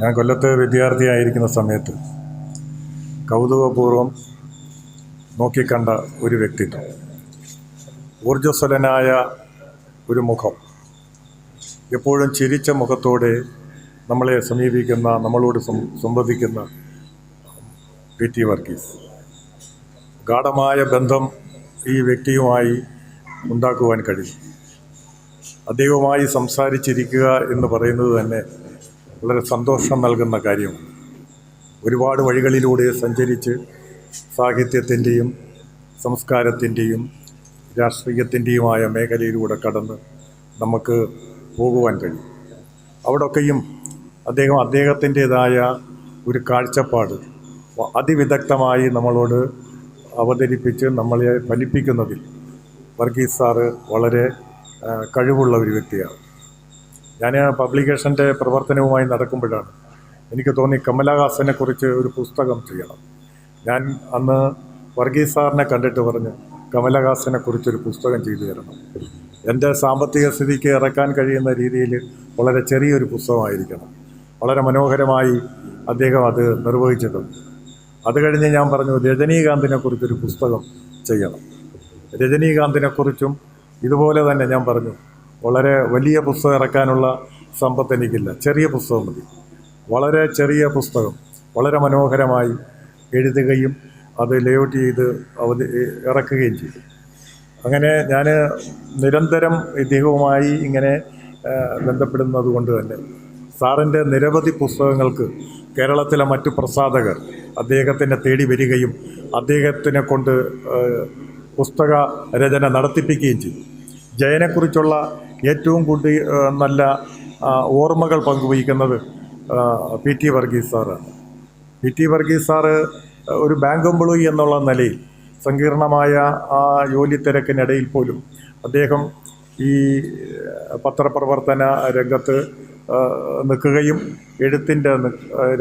ഞാൻ കൊല്ലത്ത് വിദ്യാർത്ഥിയായിരിക്കുന്ന സമയത്ത് കൗതുകപൂർവം നോക്കിക്കണ്ട ഒരു വ്യക്തിത്വം ഊർജസ്വലനായ ഒരു മുഖം. എപ്പോഴും ചിരിച്ച മുഖത്തോടെ നമ്മളെ സമീപിക്കുന്ന നമ്മളോട് സംവദിക്കുന്ന പി ടി വർഗീസ്. ഗാഠമായ ബന്ധം ഈ വ്യക്തിയുമായി ഉണ്ടാക്കുവാൻ കഴിയും. അദ്ദേഹവുമായി സംസാരിച്ചിരിക്കുക എന്ന് പറയുന്നത് തന്നെ വളരെ സന്തോഷം നൽകുന്ന കാര്യമാണ്. ഒരുപാട് വഴികളിലൂടെ സഞ്ചരിച്ച് സാഹിത്യത്തിന്റെയും സംസ്കാരത്തിന്റെയും രാഷ്ട്രീയത്തിന്റെയുമായ മേഖലയിലൂടെ കടന്ന് നമുക്ക് പോകുവാൻ കഴിയും. അവിടൊക്കെയും അദ്ദേഹം അദ്ദേഹത്തിന്റേതായ ഒരു കാഴ്ചപ്പാട് അതിവിദഗ്ധമായി നമ്മളോട് അവതരിപ്പിച്ച് നമ്മളെ ഫലിപ്പിക്കുന്നതിൽ വർഗീസ് സാറ് വളരെ കഴിവുള്ള ഒരു വ്യക്തിയാണ്. ഞാൻ പബ്ലിക്കേഷന്റെ പ്രവർത്തനവുമായി നടക്കുമ്പോഴാണ് എനിക്ക് തോന്നി കമലഹാസനെ കുറിച്ച് ഒരു പുസ്തകം ചെയ്യണം. ഞാൻ അന്ന് വർഗീസ് സാറിനെ കണ്ടിട്ട് പറഞ്ഞ് കമലഹാസനെ കുറിച്ചൊരു പുസ്തകം ചെയ്തു തരണം. എന്റെ സാമ്പത്തിക സ്ഥിതിക്ക് ഇറക്കാൻ കഴിയുന്ന രീതിയിൽ വളരെ ചെറിയൊരു പുസ്തകമായിരിക്കണം. വളരെ മനോഹരമായി അദ്ദേഹം അത് നിർവഹിച്ചിട്ടുണ്ട്. അത് കഴിഞ്ഞ് ഞാൻ പറഞ്ഞു രജനീകാന്തിനെ കുറിച്ചൊരു പുസ്തകം ചെയ്യണം. രജനീകാന്തിനെക്കുറിച്ചും ഇതുപോലെ തന്നെ ഞാൻ പറഞ്ഞു വളരെ വലിയ പുസ്തകം ഇറക്കാനുള്ള സമ്പത്ത് എനിക്കില്ല. ചെറിയ പുസ്തകം മതി. വളരെ ചെറിയ പുസ്തകം. വളരെ മനോഹരമായി എഴുതുകയും അത് ലേഔട്ട് ചെയ്ത് അവധി ഇറക്കുകയും ചെയ്തു. അങ്ങനെ ഞാൻ നിരന്തരം ഇദ്ദേഹവുമായി ഇങ്ങനെ ബന്ധപ്പെടുന്നത് കൊണ്ട് തന്നെ സാറിന്റെ നിരവധി പുസ്തകങ്ങൾക്ക് കേരളത്തിലെ മറ്റു പ്രസാധകർ അദ്ദേഹത്തിനെ തേടി വരികയും അദ്ദേഹത്തിനെ കൊണ്ട് പുസ്തക രചന നടത്തിപ്പിക്കുകയും ചെയ്തു. ജയനെക്കുറിച്ചുള്ള ഏറ്റവും കൂടി നല്ല ഓർമ്മകൾ പങ്കുവയ്ക്കുന്നത് പി ടി വർഗീസ് സാറാണ്. പി ടി വർഗീസ് സാറ് ഒരു ബാങ്ക് എംപ്ലോയി എന്നുള്ള നിലയിൽ സങ്കീർണമായ ആ ജോലി തിരക്കിനിടയിൽ പോലും അദ്ദേഹം ഈ പത്രപ്രവർത്തന രംഗത്ത് നിൽക്കുകയും എഴുത്തിന്റെ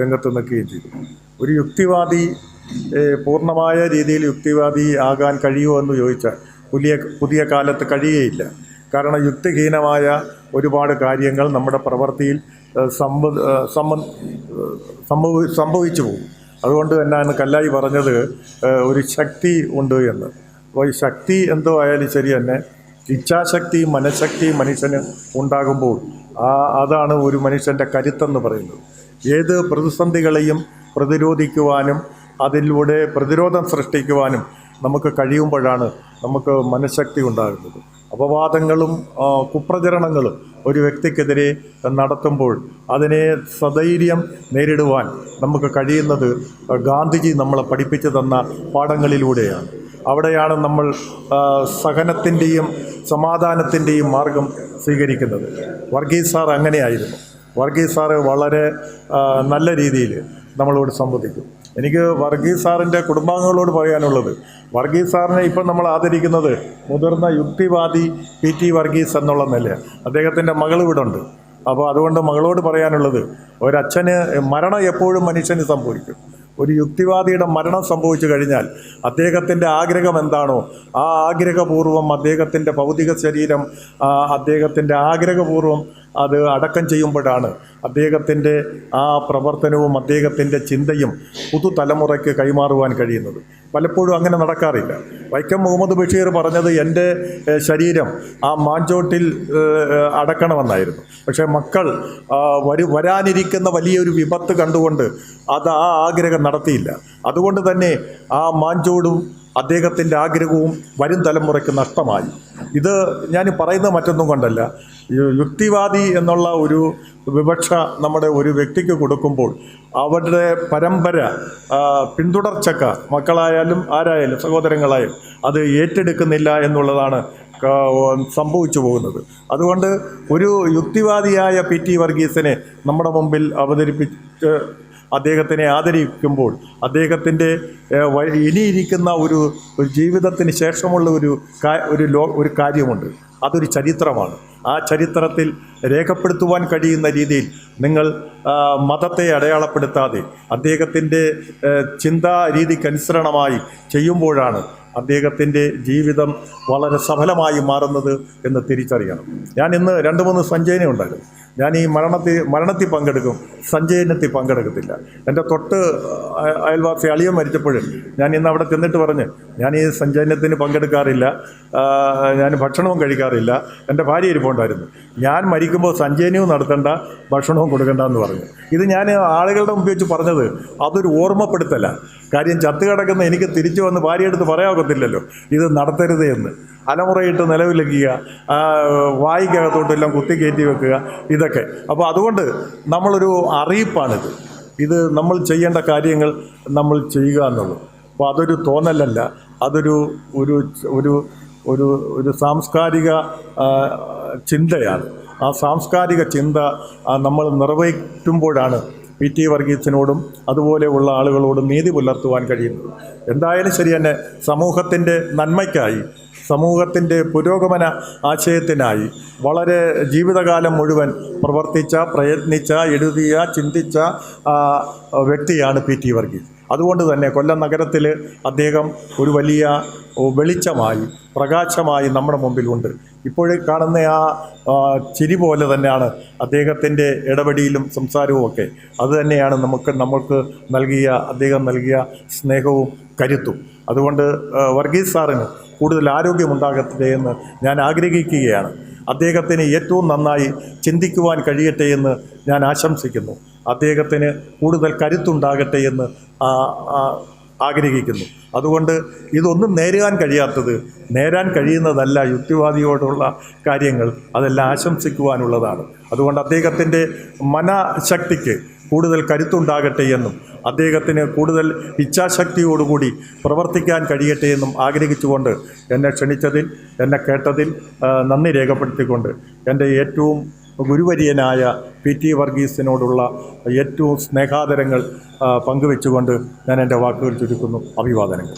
രംഗത്ത് നിൽക്കുകയും ചെയ്തു. ഒരു യുക്തിവാദി പൂർണമായ രീതിയിൽ യുക്തിവാദി ആകാൻ കഴിയുമോ എന്ന് ചോദിച്ചാൽ പുതിയ പുതിയ കാലത്ത് കഴിയുകയില്ല കാരണം യുക്തിഹീനമായ ഒരുപാട് കാര്യങ്ങൾ നമ്മുടെ പ്രവൃത്തിയിൽ സംഭ സംഭവി സംഭവിച്ചു പോകും. അതുകൊണ്ട് തന്നെയാണ് കല്ലായി പറഞ്ഞത് ഒരു ശക്തി ഉണ്ട് എന്ന്. അപ്പോൾ ഈ ശക്തി എന്തോ ആയാലും ശരി തന്നെ ഇച്ഛാശക്തി മനഃശക്തി മനുഷ്യന് ഉണ്ടാകുമ്പോൾ ആ അതാണ് ഒരു മനുഷ്യന്റെ കരുത്തെന്ന് പറയുന്നത്. ഏത് പ്രതിസന്ധികളെയും പ്രതിരോധിക്കുവാനും അതിലൂടെ പ്രതിരോധം സൃഷ്ടിക്കുവാനും നമുക്ക് കഴിയുമ്പോഴാണ് നമുക്ക് മനഃശക്തി ഉണ്ടാകുന്നത്. അപവാദങ്ങളും കുപ്രചരണങ്ങളും ഒരു വ്യക്തിക്കെതിരെ നടത്തുമ്പോൾ അതിനെ സധൈര്യം നേരിടുവാൻ നമുക്ക് കഴിയുന്നത് ഗാന്ധിജി നമ്മളെ പഠിപ്പിച്ചു തന്ന പാഠങ്ങളിലൂടെയാണ്. അവിടെയാണ് നമ്മൾ സഹനത്തിന്റെയും സമാധാനത്തിന്റെയും മാർഗം സ്വീകരിക്കുന്നത്. വർഗീസ് സാർ അങ്ങനെയായിരുന്നു. വർഗീസ് സാറ് വളരെ നല്ല രീതിയിൽ നമ്മളോട് സംവദിക്കും. എനിക്ക് വർഗീസ് സാറിന്റെ കുടുംബാംഗങ്ങളോട് പറയാനുള്ളത്. വർഗീസ് സാറിനെ ഇപ്പം നമ്മൾ ആദരിക്കുന്നത് മുതിർന്ന യുക്തിവാദി പി ടി വർഗീസ് എന്നുള്ള നിലയാണ് അദ്ദേഹത്തിന്റെ മകൾ ഇവിടെ ഉണ്ട് അപ്പോൾ അതുകൊണ്ട് മകളോട് പറയാനുള്ളത് ഒരച്ഛന് മരണം എപ്പോഴും മനുഷ്യന് സംഭവിക്കും. ഒരു യുക്തിവാദിയുടെ മരണം സംഭവിച്ചു കഴിഞ്ഞാൽ അദ്ദേഹത്തിന്റെ ആഗ്രഹം എന്താണോ ആ ആഗ്രഹപൂർവം അദ്ദേഹത്തിന്റെ ഭൗതിക ശരീരം അദ്ദേഹത്തിന്റെ ആഗ്രഹപൂർവം അത് അടക്കം ചെയ്യുമ്പോഴാണ് അദ്ദേഹത്തിന്റെ ആ പ്രവർത്തനവും അദ്ദേഹത്തിന്റെ ചിന്തയും പുതുതലമുറയ്ക്ക് കൈമാറുവാൻ കഴിയുന്നത്. പലപ്പോഴും അങ്ങനെ നടക്കാറില്ല. വൈക്കം മുഹമ്മദ് ബഷീർ പറഞ്ഞത് എന്റെ ശരീരം ആ മാഞ്ചോട്ടിൽ അടക്കണമെന്നായിരുന്നു. പക്ഷേ മക്കൾ വരു വരാനിരിക്കുന്ന വലിയൊരു വിപത്ത് കണ്ടുകൊണ്ട് അത് ആ ആഗ്രഹം നടത്തിയില്ല. അതുകൊണ്ട് തന്നെ ആ മാഞ്ചോടും അദ്ദേഹത്തിന്റെ ആഗ്രഹവും വരും തലമുറയ്ക്ക് നഷ്ടമായി. ഇത് ഞാൻ പറയുന്നത് മറ്റൊന്നും കൊണ്ടല്ല. യുക്തിവാദി എന്നുള്ള ഒരു വിവക്ഷ നമ്മുടെ ഒരു വ്യക്തിക്ക് കൊടുക്കുമ്പോൾ അവരുടെ പരമ്പര പിന്തുടർച്ചക്കാർ മക്കളായാലും ആരായാലും സഹോദരങ്ങളായാലും അത് ഏറ്റെടുക്കുന്നില്ല എന്നുള്ളതാണ് സംഭവിച്ചു പോകുന്നത്. അതുകൊണ്ട് ഒരു യുക്തിവാദിയായ പി ടി വർഗീസിനെ നമ്മുടെ മുമ്പിൽ അവതരിപ്പിച്ച് അദ്ദേഹത്തിനെ ആദരിക്കുമ്പോൾ അദ്ദേഹത്തിന്റെ ഇനിയിരിക്കുന്ന ഒരു ജീവിതത്തിന് ശേഷമുള്ള ഒരു ഒരു ലോ ഒരു കാര്യമുണ്ട്. അതൊരു ചരിത്രമാണ്. ആ ചരിത്രത്തിൽ രേഖപ്പെടുത്തുവാൻ കഴിയുന്ന രീതിയിൽ നിങ്ങൾ മതത്തെ അടയാളപ്പെടുത്താതെ അദ്ദേഹത്തിന്റെ ചിന്താ രീതിക്കനുസരണമായി ചെയ്യുമ്പോഴാണ് അദ്ദേഹത്തിന്റെ ജീവിതം വളരെ സഫലമായി മാറുന്നത് എന്ന് തിരിച്ചറിയണം. ഞാൻ ഇന്ന് രണ്ട് മൂന്ന് സഞ്ചയനം ഉണ്ടായിരുന്നു. ഞാൻ ഈ മരണത്തിൽ മരണത്തിൽ പങ്കെടുക്കും. സഞ്ചയനത്തിൽ പങ്കെടുക്കത്തില്ല. എന്റെ തൊട്ട് അയ- അയൽവാസി അളിയൻ മരിച്ചപ്പോൾ ഞാൻ ഇന്ന് അവിടെ ചെന്നിട്ട് പറഞ്ഞ് ഞാൻ ഈ സഞ്ചയനത്തിന് പങ്കെടുക്കാറില്ല. ഞാൻ ഭക്ഷണവും കഴിക്കാറില്ല. എന്റെ ഭാര്യ ഇരിപ്പുണ്ടായിരുന്നു. ഞാൻ മരിക്കുമ്പോൾ സഞ്ചയനവും നടത്തേണ്ട ഭക്ഷണവും കൊടുക്കണ്ട എന്ന് പറഞ്ഞു. ഇത് ഞാൻ ആളുകളുടെ മുമ്പ് വെച്ച് പറഞ്ഞത് അതൊരു ഓർമ്മപ്പെടുത്തല. കാര്യം ചത്തു കിടക്കുന്ന എനിക്ക് തിരിച്ചു വന്ന് ഭാര്യയെടുത്ത് ഒക്കത്തില്ലല്ലോ. ഇത് നടത്തരുത് എന്ന്. അലമുറയിട്ട് വായിക്കകത്തോട്ടെല്ലാം കുത്തി കയറ്റി വെക്കുക ഇതൊക്കെ. അപ്പോൾ അതുകൊണ്ട് നമ്മളൊരു അറിയിപ്പാണിത്. ഇത് നമ്മൾ ചെയ്യേണ്ട കാര്യങ്ങൾ നമ്മൾ ചെയ്യുക എന്നുള്ളത്. അപ്പോൾ അതൊരു തോന്നലല്ല. അതൊരു ഒരു ഒരു ഒരു ഒരു സാംസ്കാരിക ചിന്തയാണ്. ആ സാംസ്കാരിക ചിന്ത നമ്മൾ നിറവേറ്റുമ്പോഴാണ് പി ടി വർഗീസിനോടും അതുപോലെയുള്ള ആളുകളോടും നീതി പുലർത്തുവാൻ കഴിയുന്നത്. എന്തായാലും ശരി തന്നെ സമൂഹത്തിന്റെ നന്മയ്ക്കായി സമൂഹത്തിന്റെ പുരോഗമന ആശയത്തിനായി വളരെ ജീവിതകാലം മുഴുവൻ പ്രവർത്തിച്ച പ്രയത്നിച്ച എഴുതിയ ചിന്തിച്ച വ്യക്തിയാണ് പി ടി വർഗീസ്. അതുകൊണ്ട് തന്നെ കൊല്ലം നഗരത്തിൽ അദ്ദേഹം ഒരു വലിയ വെളിച്ചമായി പ്രകാശമായി നമ്മുടെ മുമ്പിലുണ്ട് ഇപ്പോഴേ കാണുന്ന ആ ചിരി പോലെ തന്നെയാണ് അദ്ദേഹത്തിന്റെ ഇടപെടിയിലും സംസാരവും ഒക്കെ അതുതന്നെയാണ് നമുക്ക് നമ്മൾക്ക് നൽകിയ അദ്ദേഹം നൽകിയ സ്നേഹവും കരുത്തും. അതുകൊണ്ട് വർഗീസ് സാറിന് കൂടുതൽ ആരോഗ്യമുണ്ടാകട്ടെ എന്ന് ഞാൻ ആഗ്രഹിക്കുകയാണ്. അദ്ദേഹത്തിന് ഏറ്റവും നന്നായി ചിന്തിക്കുവാൻ കഴിയട്ടെ എന്ന് ഞാൻ ആശംസിക്കുന്നു. അദ്ദേഹത്തിന് കൂടുതൽ കരുത്തുണ്ടാകട്ടെ എന്ന് ആഗ്രഹിക്കുന്നു. അതുകൊണ്ട് ഇതൊന്നും നേരുവാൻ കഴിയാത്തത് നേരാൻ കഴിയുന്നതല്ല യുക്തിവാദിയോടുള്ള കാര്യങ്ങൾ. അതെല്ലാം ആശംസിക്കുവാനുള്ളതാണ്. അതുകൊണ്ട് അദ്ദേഹത്തിന്റെ മനഃശക്തിക്ക് കൂടുതൽ കരുത്തുണ്ടാകട്ടെ എന്നും അദ്ദേഹത്തിന് കൂടുതൽ ഇച്ഛാശക്തിയോടുകൂടി പ്രവർത്തിക്കാൻ കഴിയട്ടെ എന്നും ആഗ്രഹിച്ചുകൊണ്ട് എന്നെ ക്ഷണിച്ചതിൽ എന്നെ കേട്ടതിൽ നന്ദി രേഖപ്പെടുത്തിക്കൊണ്ട് എന്റെ ഏറ്റവും ഗുരുവര്യനായ പി ടി വർഗീസിനോടുള്ള ഏറ്റവും സ്നേഹാദരങ്ങൾ പങ്കുവെച്ചുകൊണ്ട് ഞാൻ എന്റെ വാക്കുകൾ ചുരുക്കുന്നു. അഭിവാദനങ്ങൾ.